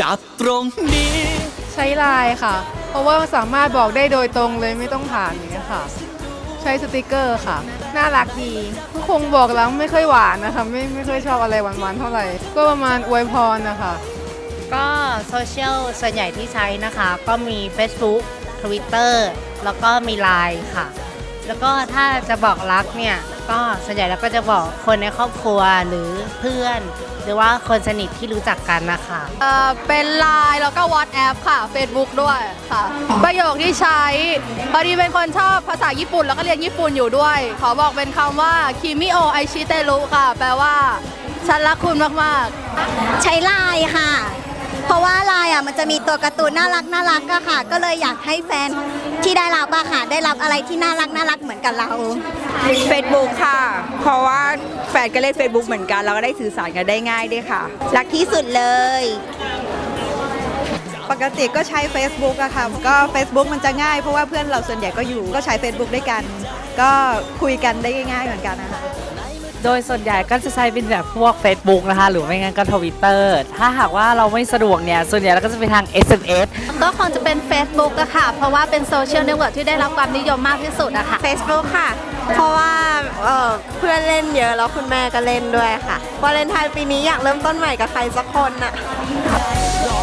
จากตรงนี้ ใช้ไลน์ค่ะ เพราะว่าสามารถบอกได้โดยตรงเลยไม่ต้องผ่านอย่างเงี้ยค่ะ ใช้สติกเกอร์ค่ะ น่ารักดีก็คงบอกแล้วไม่ค่อยหวานนะคะ ไม่ไม่ค่อยชอบอะไรหวานๆเท่าไหร่ ก็ประมาณอวยพรนะคะ ก็โซเชียลส่วนใหญ่ที่ใช้นะคะ ก็มี Facebook Twitter แล้วก็มี Line ค่ะ แล้วก็ถ้าจะบอกรักเนี่ยก็ส่วนใหญ่แล้วก็จะบอกคนในครอบครัวหรือเพื่อน หรือว่าคนสนิทที่รู้จักกันนะคะเอ่อเป็นไลน์แล้วก็ WhatsApp ค่ะ Facebook ด้วยค่ะ ประโยคที่ใช้พอดีเป็นคนชอบภาษาญี่ปุ่น แล้วก็เรียนญี่ปุ่นอยู่ด้วย ขอบอกเป็นคำว่าคิมิโอไอชิเตรุค่ะ แปลว่า ฉันรักคุณมากๆใช้ไลน์ค่ะ มันจะมีตัวการ์ตูนน่ารักน่ารักอะค่ะ ก็เลยอยากให้แฟนที่ได้รับอะค่ะได้รับอะไรที่น่ารักน่ารักเหมือนกับเรา Facebook ค่ะ เพราะว่าแฟนก็เล่น Facebook เหมือนกัน เราก็ได้สื่อสารกันได้ง่ายด้วยค่ะ รักที่สุดเลย ปกติก็ใช้ Facebook อะค่ะ ก็ Facebook มันจะง่ายเพราะว่าเพื่อนเราส่วนใหญ่ก็อยู่ ก็ใช้ Facebook ด้วยกัน ก็คุยกันได้ง่ายๆเหมือนกันนะคะ โดยส่วนใหญ่ก็จะใช้เป็นแบบพวก Facebook นะคะ หรือไม่งั้นก็ทวิตเตอร์ถ้าหากว่าเราไม่สะดวกเนี่ย ส่วนใหญ่เราก็จะไปทาง SMS ก็คงจะเป็น Facebook อะค่ะ เพราะว่าเป็นโซเชียลเน็ตเวิร์กที่ได้รับความนิยมมากที่สุดอะค่ะ Facebook ค่ะ เพราะว่าเอ่อเพื่อนเล่นเยอะแล้วคุณแม่ก็เล่นด้วยค่ะวาเลนไทน์ปีนี้อยากเริ่มต้นใหม่กับใครสักคนน่ะรอ